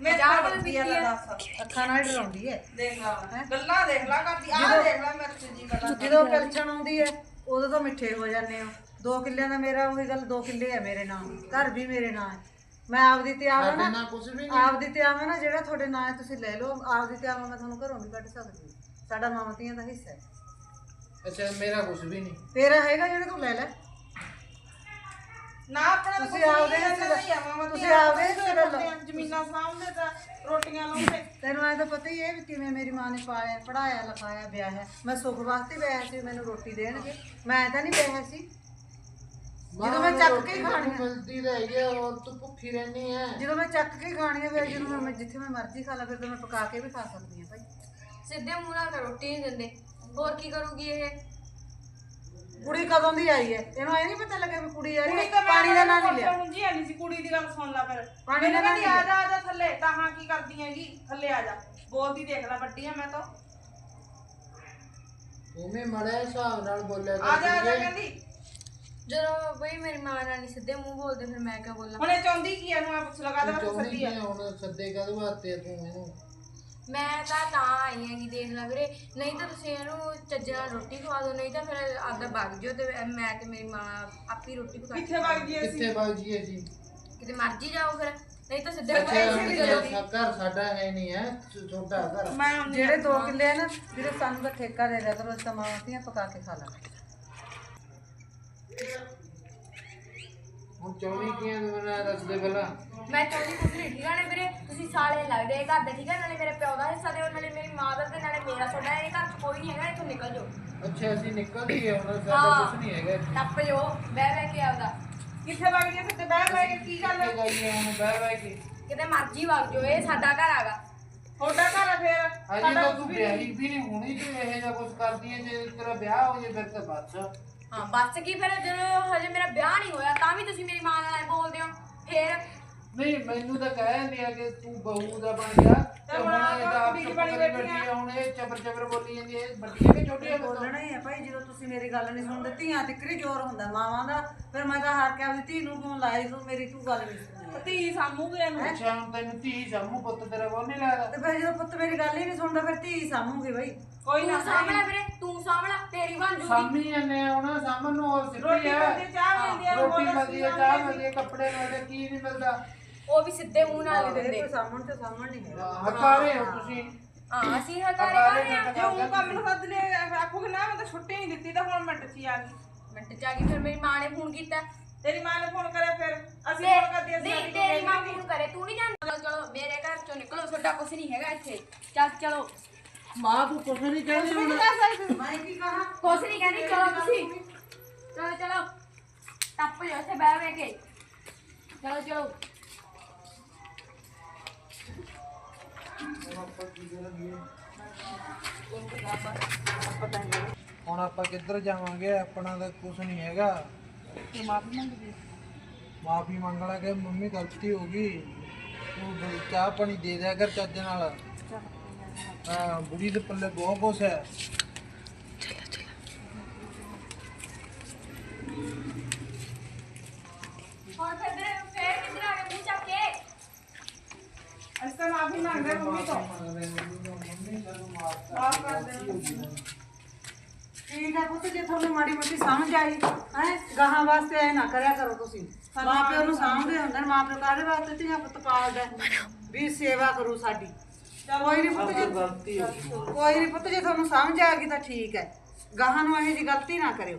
S2: ਮੈਂ
S5: ਚਾਹ ਵਾਲੀ
S2: ਪੀਤੀ ਆ
S5: ਆ।
S1: ਅੱਖਾਂ ਨਾਲ ਡਰਾਉਂਦੀ ਹੈ
S2: ਦੇਖ ਲਾ ਗੱਲਾਂ ਦੇਖ ਲਾ ਕਰਦੀ ਆ ਦੇਖ ਲਾ ਮਿਰਚ ਜੀ ਗੱਲਾਂ
S1: ਜਦੋਂ ਕਲਚਣ ਆਉਂਦੀ ਹੈ ਉਦੋਂ ਤਾਂ ਮਿੱਠੇ ਹੋ ਜਾਂਦੇ ਹੋ ਦੋ ਕਿੱਲਿਆਂ ਦਾ ਮੇਰਾ ਉਹੀ ਗੱਲ ਦੋ ਕਿੱਲੇ ਹੈ ਮੇਰੇ ਨਾਂ। ਘਰ ਵੀ ਮੇਰੇ ਨਾਂ ਹੈ। ਮੈਂ ਆਪਦੀ ਤੇ ਆਵਾਂ
S3: ਸਾਡੇ
S1: ਨਾ
S3: ਨਾਲ ਕੁਝ ਵੀ ਨਹੀਂ।
S1: ਆਪਦੀ ਤੇ ਆਵਾਂ ਨਾ ਜਿਹੜਾ ਤੁਹਾਡੇ ਨਾਂ ਹੈ ਤੁਸੀਂ ਲੈ ਲਓ। ਆਪਦੀ ਤੇ ਆਵਾਂ ਮੈਂ ਤੁਹਾਨੂੰ ਘਰੋਂ ਵੀ ਕੱਢ ਸਕਦੀ ਹਾਂ। ਸਾਡਾ ਮਾਮਤੀਆਂ ਦਾ ਹਿੱਸਾ ਹੈ।
S3: ਅੱਛਾ ਮੇਰਾ ਕੁਝ ਵੀ ਨਹੀਂ।
S1: ਤੇਰਾ ਹੈਗਾ ਜਿਹੜਾ ਤੂੰ ਲੈ ਲੈ।
S2: ਨਾ ਆਪਣਾ
S1: ਤੁਸੀਂ ਆਪਦੇ ਹਿੱਸੇ
S2: ਤਾਂ
S1: ਦਾ- ਤੁਸੀਂ ਆਪਦੇ ਹਿੱਸੇ ਦਾ ਲਓ।
S2: ਜ਼ਮੀਨਾਂ ਸਾਹਮਣੇ ਤਾਂ ਰੋਟੀਆਂ ਲਾਉਂਦੇ।
S1: ਤੈਨੂੰ ਐ ਤਾਂ ਪਤਾ ਹੀ ਹੈ ਵੀ ਕਿਵੇਂ ਮੇਰੀ ਮਾਂ ਨੇ ਪਾਲਿਆ ਪੜਾਇਆ ਲਿਖਾਇਆ ਵਿਆਹਿਆ। ਮੈਂ ਸੁੱਖ ਵਾਸਤੇ ਵਿਆਹਿਆ ਸੀ ਮੈਨੂੰ ਰੋਟੀ ਦੇਣਗੇ। ਮੈਂ ਤਾਂ ਨਹੀਂ ਵਿਆਹਿਆ ਸੀ। ਜਦੋਂ ਮੈਂ ਚੱਕ ਕੇ ਹੀ ਖਾਣੀ ਆ।
S3: ਮਿਲਦੀ ਤਾਂ ਹੈਗੀ ਆ, ਹੋਰ ਤੂੰ ਭੁੱਖੀ ਰਹਿਣੀ ਹੈ।
S1: ਜਦੋਂ ਮੈਂ ਚੱਕ ਕੇ ਖਾਣੀ ਹੈ ਫਿਰ ਜਦੋਂ ਮੈਂ ਜਿੱਥੇ ਮੈਂ ਮਰਜ਼ੀ ਖਾ ਲਾਂ ਫਿਰ ਤਾਂ ਮੈਂ ਪਕਾ ਕੇ ਵੀ ਖਾ ਸਕਦੀ ਹਾਂ ਭਾਈ।
S5: ਸਿੱਧੇ ਮੂੰਹ ਨਾਲ ਤਾਂ ਰੋਟੀ ਨਹੀਂ ਦਿੰਦੇ। ਹੋਰ ਕੀ ਕਰੂਗੀ ਇਹ?
S1: ਕੁੜੀ ਕਦੋਂ ਦੀ ਆਈ ਹੈ? ਇਹਨੂੰ ਇਹ ਨਹੀਂ ਪਤਾ ਲੱਗਿਆ ਵੀ ਕੁੜੀ ਆ ਰਹੀ ਹੈ? ਪਾਣੀ ਦਾ ਨਾਂ ਨਹੀਂ ਲਿਆ।
S2: ਹੁੰਜੀ ਨਹੀਂ ਸੀ ਕੁੜੀ ਦੀ ਗੱਲ ਸੁਣ ਲੈ ਫਿਰ।
S1: ਪਾਣੀ ਦਾ
S2: ਕਹਿੰਦੀ
S1: ਨਾਂ
S2: ਆ ਜਾ ਆ ਜਾ ਥੱਲੇ। ਤਾਂ ਹਾਂ ਕੀ ਕਰਦੀ ਹੈਗੀ? ਥੱਲੇ ਆ ਜਾ। ਬੋਲਦੀ ਦੇਖ ਲੈ ਵੱਡੀ ਆ ਮੈਂ ਤਾਂ।
S3: ਤੂੰ ਵੀ ਮੜੇ ਹਿਸਾਬ ਨਾਲ ਬੋਲਿਆ
S2: ਆ ਜਾ ਆ ਜਾ ਕਹਿੰਦੀ।
S5: ਜਦੋਂ ਬਈ ਮੇਰੀ ਮਾਂ ਨਾਲ ਨਹੀਂ ਸਿੱਧੇ ਮੂੰਹ ਬੋਲਦੇ ਫਿਰ ਮੈਂ ਕਿਉਂ ਬੋਲਾਂ?
S2: ਹੁਣ ਇਹ ਚਾਹੁੰਦੀ ਕੀ ਆ? ਨੂੰ ਪੁੱਛ ਲਗਾ
S3: ਤੂੰ
S2: ਦਾ ਸੱਦੀ
S3: ਕੀ
S2: ਆ?
S3: ਹੁਣ ਸੱਦੇ ਕਦ ਵਾਸਤੇ ਆ ਤੂੰ ਇਹਨੂੰ?
S5: ਮੈਂ ਤਾਂ ਤਾਂ ਆਈ ਹੈਗੀ ਦੇਖ ਲੈ ਵੀਰੇ। ਨਹੀਂ ਤਾਂ ਤੁਸੀਂ ਇਹਨੂੰ ਚੱਜ ਨਾਲ ਰੋਟੀ ਖਵਾ ਦਿਓ ਨਹੀਂ ਤਾਂ ਫਿਰ ਆਪਦਾ ਵਗ ਜਿਓ ਤੇ ਮੈਂ ਤੇ ਮੇਰੀ ਮਾਂ ਆਪੀ ਰੋਟੀ ਪਕਾ
S2: ਕਿੱਥੇ ਵਗ ਜੀ ਅਸੀਂ?
S3: ਕਿੱਥੇ ਵਗ ਜੀ?
S5: ਕਿਤੇ ਮਰਜ਼ੀ ਜਾਓ ਫਿਰ। ਨਹੀਂ ਤਾਂ ਸਿੱਧੇ
S3: ਅੱਛਾ ਘਰ ਸਾਡਾ ਹੈ ਨਹੀਂ ਹੈ ਛੋਟਾ ਘਰ।
S2: ਮੈਂ
S1: ਜਿਹੜੇ 2 ਕਿੱਲੇ ਆ ਨਾ ਜਿਹੜੇ ਸਾਨੂੰ ਦਾ ਠੇਕਾ ਦੇ ਦਿਆ ਕਰੋ ਅਸੀਂ ਮਾਵਾਂ ਧੀਆਂ ਪਕਾ ਕੇ ਖਾ ਲਾਂਗੇ।
S3: ਹੁਣ ਚੌਵੀ ਕੀਆਂ ਦੇ ਬਣਾ ਦੱਸਦੇ ਪਹਿਲਾਂ।
S5: ਮੈਂ ਚਾਹੁੰਦੀ ਕੁਝ ਨਹੀਂ ਠੀਕ ਆ ਨਾ ਵੀਰੇ ਤੁਸੀਂ ਸਾਲੇ ਲੱਗਦੇ ਇਹ ਘਰ ਦੇ ਠੀਕ ਆ? ਨਾਲੇ ਮੇਰੇ ਪਿਓ ਦਾ ਹਿੱਸਾ ਦਿਓ ਨਾਲੇ ਮੇਰੀ ਮਾਂ ਦਾ ਤੇ ਨਾਲੇ ਮੇਰਾ ਤੁਹਾਡਾ ਇਹ ਘਰ ਚ ਕੋਈ ਨਹੀਂ ਹੈਗਾ ਇੱਥੋਂ ਨਿਕਲ ਜਾਓ।
S3: ਅੱਛਾ ਅਸੀਂ ਨਿਕਲ ਗਏ ਹੁਣ ਸਾਡਾ। ਕੁਝ ਨਹੀਂ ਹੈਗਾ ਇੱਥੇ।
S5: ਟੱਪ ਜਾਓ ਬਹਿ ਬਹਿ ਕੇ ਆਪਦਾ।
S2: ਕਿੱਥੇ ਵਗ ਗਿਆ ਤੇ ਬਹਿ ਬਹਿ ਕੇ ਕੀ ਗੱਲ
S3: ਕਿੱਥੇ ਗਈਏ ਹੁਣ ਬਹਿ ਬਹਿ ਕੇ।
S5: ਕਿਤੇ ਮਰਜ਼ੀ ਵਗ ਜਾਓ ਇਹ ਸਾਡਾ ਘਰ ਆਗਾ
S2: ਤੁਹਾਡਾ ਘਰ ਆ ਫੇਰ?
S3: ਅਜੇ ਤਾਂ ਤੂੰ ਵਿਆਹੀ ਵੀ ਨਹੀਂ ਹੋਣੀ ਤੂੰ ਇਹੋ ਜਿਹਾ ਕੁਝ ਕਰਦੀ ਹੈ ਜੇ ਤੇਰਾ ਵਿਆਹ ਹੋ ਜੇ ਫਿਰ ਤਾਂ ਬਸ
S5: ਹਾਂ, ਬਸ ਕੀ ਫਿਰ ਜਦੋਂ ਹਜੇ ਮੇਰਾ ਵਿਆਹ ਨਹੀਂ ਹੋਇਆ, ਤਾਂ ਵੀ ਤੁਸੀਂ ਮੇਰੀ ਮਾਂ ਨਾਲ ਐਂ ਬੋਲਦੇ ਹੋ। ਫਿਰ
S3: ਨਹੀਂ ਮੈਨੂੰ ਤਾਂ ਕਹਿ ਨਹੀਂ ਆ ਕਿ ਤੂੰ ਬਹੂ ਦਾ ਬਣ ਗਿਆ ਤੇ ਹੁਣ ਇਹ ਤਾਂ ਆਪ ਚੁੱਪ ਕਰੀ ਬੈਠੀ ਆ ਹੁਣ ਇਹ ਚਬਰ ਚਬਰ ਬੋਲੀ ਜਾਂਦੀ ਹੈ ਵੱਡੀ ਹੈ ਕਿ ਛੋਟੀ ਹੈ
S1: ਬੋਲਣਾ ਹੀ ਹੈ ਭਾਈ ਜਦੋਂ ਤੁਸੀਂ ਮੇਰੀ ਗੱਲ ਨਹੀਂ ਸੁਣਦੇ ਧੀਆਂ ਤਿੱਕਰੀ ਜ਼ੋਰ ਹੁੰਦਾ ਮਾਵਾਂ ਦਾ? ਫਿਰ ਮੈਂ ਤਾਂ ਹਾਰ ਕੇ ਆਪਣੀ ਧੀ ਨੂੰ ਫੋਨ ਲਾਇਆ ਤੂੰ ਮੇਰੀ ਤੂੰ ਗੱਲ ਨਹੀਂ ਸੁਣਦੀ
S2: ਧੀ ਸਾਮੂਗੇ ਇਹਨੂੰ।
S3: ਅੱਛਾ ਹੁਣ ਤੈਨੂੰ ਧੀ ਸਾਮੂ ਪੁੱਤ ਤੇਰਾ ਕੋਲ ਨਹੀਂ ਲੱਗਦਾ
S1: ਤੇ ਫਿਰ ਜਦੋਂ ਪੁੱਤ ਮੇਰੀ ਗੱਲ ਹੀ ਨਹੀਂ ਸੁਣਦਾ ਫਿਰ ਧੀ ਸਾਂਭੂਗੀ ਬਈ
S2: ਕੋਈ ਨਾ
S5: ਤੂੰ ਸਾਂਭਲਾ ਵੀਰੇ ਤੂੰ ਸਾਂਭਲਾ ਤੇਰੀ ਬਣ ਜੂਗੀ।
S3: ਸਾਮੀ ਜਾਂਦੇ ਆ ਹੁਣ ਸਾਮਨ ਨੂੰ ਹੋਰ ਸਿੱਟੀ
S2: ਰੋਟੀ
S3: ਆ।
S2: ਮਿਲਦੀ ਚਾਹ ਮਿਲਦੀ ਆ
S3: ਰੋਟੀ
S2: ਹੋਰ
S3: ਮਿਲਦੀ ਹੈ ਚਾਹ ਮਿਲਦੀ ਹੈ ਕੱਪੜੇ ਮਿਲਦੇ ਕੀ ਨਹੀਂ ਮਿਲਦਾ।
S5: ਉਹ ਵੀ ਸਿੱਧੇ ਮੂੰਹ ਨਾਲ ਨਹੀਂ ਦਿੰਦੇ।
S1: ਕੋਈ ਸਾਂਭਣ ਤੇ ਸਾਂਭਣ ਨਹੀਂ ਹੈਗਾ।
S3: ਹਕਾਰੇ ਹੋ ਤੁਸੀਂ।
S5: ਹਾਂ ਅਸੀਂ ਹਕਾਰੇ
S3: ਹਕਾਰੇ
S5: ਕਰ ਰਹੇ ਹਾਂ।
S2: ਜੇ ਉਹ ਕੰਮ ਨੂੰ ਸੱਦ ਲੈ ਆਖੋਗੇ ਨਾ ਮੈਂ ਤਾਂ ਛੁੱਟੀ ਨਹੀਂ ਦਿੱਤੀ ਤਾਂ ਹੁਣ ਮਿੰਟ ਚ ਹੀ ਆ ਗਈ।
S5: ਮਿੰਟ ਚ ਆ ਗਈ ਫਿਰ ਮੇਰੀ ਮਾਂ ਨੇ ਫੋਨ ਕੀਤਾ।
S2: ਤੇਰੀ ਮਾਂ ਨੇ ਫੋਨ ਕਰਿਆ ਫਿਰ? ਅਸੀਂ
S5: ਤੇ-
S2: ਫੋਨ ਕਰਦੀ ਅਸੀਂ
S5: ਨਹੀਂ ਤੇਰੀ ਮਾਂ ਫੋਨ ਕਰੇ ਤੂੰ ਨਹੀਂ ਜਾਣਦਾ? ਚਲੋ ਮੇਰੇ ਘਰ ਚੋਂ ਨਿਕਲੋ ਤੁਹਾਡਾ ਕੁਝ ਨਹੀਂ ਹੈਗਾ ਇੱਥੇ। ਚੱਲ ਚਲੋ।
S3: ਮਾਂ ਤੂੰ ਕੁਛ ਨਹੀਂ ਕਹਿੰਦੀ ਹੁਣ
S1: ਮੈਂ ਕੀ ਕਹਾਂ?
S5: ਕੁਝ ਨਹੀਂ ਕਹਿੰਦੀ ਚਲੋ ਤੁਸੀਂ। ਚਲੋ ਚਲੋ। ਟੱਪ ਜਾਓ ਇੱਥੇ ਬਹਿ ਬਹਿ ਕੇ। ਚਲੋ ਚਲੋ।
S3: ਹੁਣ ਆਪਾਂ ਕਿੱਧਰ ਜਾਵਾਂਗੇ? ਆਪਣਾ ਤਾਂ ਕੁਝ ਨਹੀਂ ਹੈਗਾ।
S2: ਤੂੰ ਮਾਫੀ ਮੰਗਦੀ
S3: ਮਾਫੀ ਮੰਗ ਲਾ ਕਿ ਮੰਮੀ ਗਲਤੀ ਹੋ ਗਈ। ਤੂੰ ਬ- ਚਾਹ ਪਾਣੀ ਦੇ ਦਿਆ ਕਰ ਚੱਜ ਨਾਲ। ਹਾਂ ਬੁੜੀ ਦੇ ਪੱਲੇ ਬਹੁਤ ਕੁਛ ਹੈ।
S1: ਆਈ ਹੈ? ਗਾਹਾਂ ਵਾਸਤੇ ਐ ਨਾ ਕਰਿਆ ਕਰੋ ਤੁਸੀਂ। ਮਾਂ ਪਿਓ ਨੂੰ ਸਾਂਭਦੇ ਹੁੰਦੇ ਨੇ। ਮਾਂ ਪਿਓ ਕਾਹਦੇ ਵਾਸਤੇ ਧੀਆਂ ਪੁੱਤ ਪਾਲਦਾ? ਹੈ? ਵੀ ਸੇਵਾ ਕਰੂ ਸਾਡੀ। ਕੋਈ ਨਹੀਂ ਪੁੱਤ ਜੇ
S3: ਗਲਤੀ
S1: ਕੋਈ ਨਹੀਂ ਪੁੱਤ ਜੇ ਤੁਹਾਨੂੰ ਸਮਝ ਆ ਗਈ ਤਾਂ ਠੀਕ ਹੈ ਗਾਹਾਂ ਨੂੰ ਇਹੋ ਜੀ ਗਲਤੀ ਨਾ ਕਰਿਓ।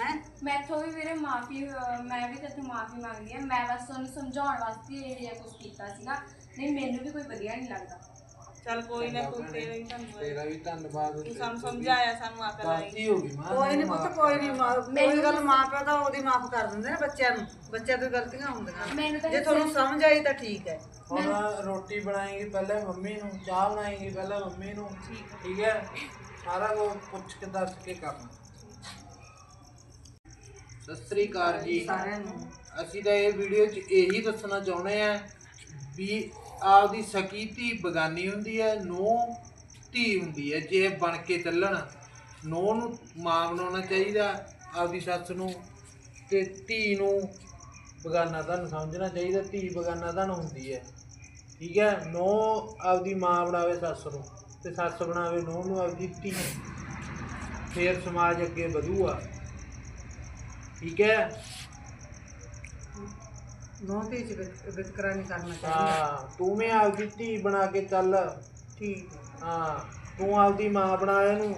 S1: ਹੈ?
S5: ਮੈਥੋਂ ਵੀ ਵੀਰੇ ਮਾਫੀ ਮੈਂ ਵੀ ਤੇਥੋਂ ਮਾਫੀ ਮੰਗਦੀ ਹਾਂ ਮੈਂ ਬਸ ਤੁਹਾਨੂੰ ਸਮਝਾਉਣ ਵਾਸਤੇ ਇਹ ਜਿਹਾ ਕੁਝ ਕੀਤਾ ਸੀਗਾ ਨਹੀਂ ਮੈਨੂੰ ਵੀ ਕੋਈ ਵਧੀਆ ਨਹੀਂ ਲੱਗਦਾ।
S2: ਚੱਲ ਕੋਈ ਨਾ ਤੂੰ ਤੇਰਾ ਹੀ ਧੰਨਵਾਦ।
S3: ਤੇਰਾ ਵੀ ਧੰਨਵਾਦ
S2: ਤੂੰ ਸਾਨੂੰ ਸਮਝਾਇਆ ਸਾਨੂੰ ਅਕਲ ਆਈ।
S3: ਗਲਤੀ ਹੋ ਗਈ ਮਾਂ
S1: ਕੋਈ ਨਹੀਂ ਪੁੱਤ ਕੋਈ ਨਹੀਂ ਕੋਈ ਗੱਲ ਮਾਂ ਪਿਓ ਤਾਂ ਉਹਦੀ ਮਾਫ ਕਰ ਦਿੰਦੇ ਨੇ ਬੱਚਿਆਂ ਨੂੰ ਬੱਚਿਆਂ ਤੋਂ ਗਲਤੀਆਂ ਹੁੰਦੀਆਂ।
S5: ਮੈਨੂੰ ਤਾਂ
S1: ਜੇ ਤੁਹਾਨੂੰ ਸਮਝ ਆਈ ਤਾਂ ਠੀਕ ਹੈ।
S3: ਹੁਣ ਰੋਟੀ ਬਣਾਏਗੀ ਪਹਿਲਾਂ ਮੰਮੀ ਨੂੰ ਚਾਹ ਬਣਾਏਗੀ ਪਹਿਲਾਂ ਮੰਮੀ ਨੂੰ ਠੀਕ ਹੈ? ਸਾਰਾ ਕੁਝ ਪੁੱਛ ਕੇ ਦੱਸ ਕੇ ਕਰਨਾ। ਸਤਿ ਸ੍ਰੀ ਅਕਾਲ ਜੀ।
S1: ਸਾਰਿਆਂ ਨੂੰ।
S3: ਅਸੀਂ ਤਾਂ ਇਹ ਵੀਡੀਓ 'ਚ ਇਹੀ ਦੱਸਣਾ ਚਾਹੁੰਦੇ ਆ ਵੀ ਆਪਦੀ ਸਕੀ ਧੀ ਬਗਾਨੀ ਹੁੰਦੀ ਹੈ ਨੋ ਧੀ ਹੁੰਦੀ ਹੈ, ਜੇ ਬਣ ਕੇ ਚੱਲਣ ਨੋ ਨੂੰ ਮਾਂ ਬਣਾਉਣਾ ਚਾਹੀਦਾ ਆਪਦੀ ਸੱਸ ਨੂੰ ਤੇ ਧੀ ਨੂੰ ਬਗਾਨਾ ਤੁਹਾਨੂੰ ਸਮਝਣਾ ਚਾਹੀਦਾ, ਧੀ ਬਗਾਨਾ ਤੁਹਾਨੂੰ ਹੁੰਦੀ ਹੈ। ਠੀਕ ਹੈ? ਨੋ ਆਪਦੀ ਮਾਂ ਬਣਾਵੇ ਸੱਸ ਨੂੰ ਤੇ ਸੱਸ ਬਣਾਵੇ ਨੋ ਨੂੰ ਆਪਦੀ ਧੀ। ਫੇਰ ਸਮਾਜ ਅੱਗੇ ਵਧੂਗਾ। ਠੀਕ ਹੈ?
S1: ਨੌ ਤੇ ਚ ਵਿਤ- ਵਿਤਕਰਾ ਨਹੀਂ ਕਰਨਾ ਚਾਹੀਦਾ।
S3: ਹਾਂ ਤੂੰ ਵੀ ਆਪਦੀ ਧੀ ਬਣਾ ਕੇ ਚੱਲ।
S1: ਠੀਕ ਹੈ।
S3: ਹਾਂ ਤੂੰ ਆਪਦੀ ਮਾਂ ਬਣਾ ਇਹਨੂੰ।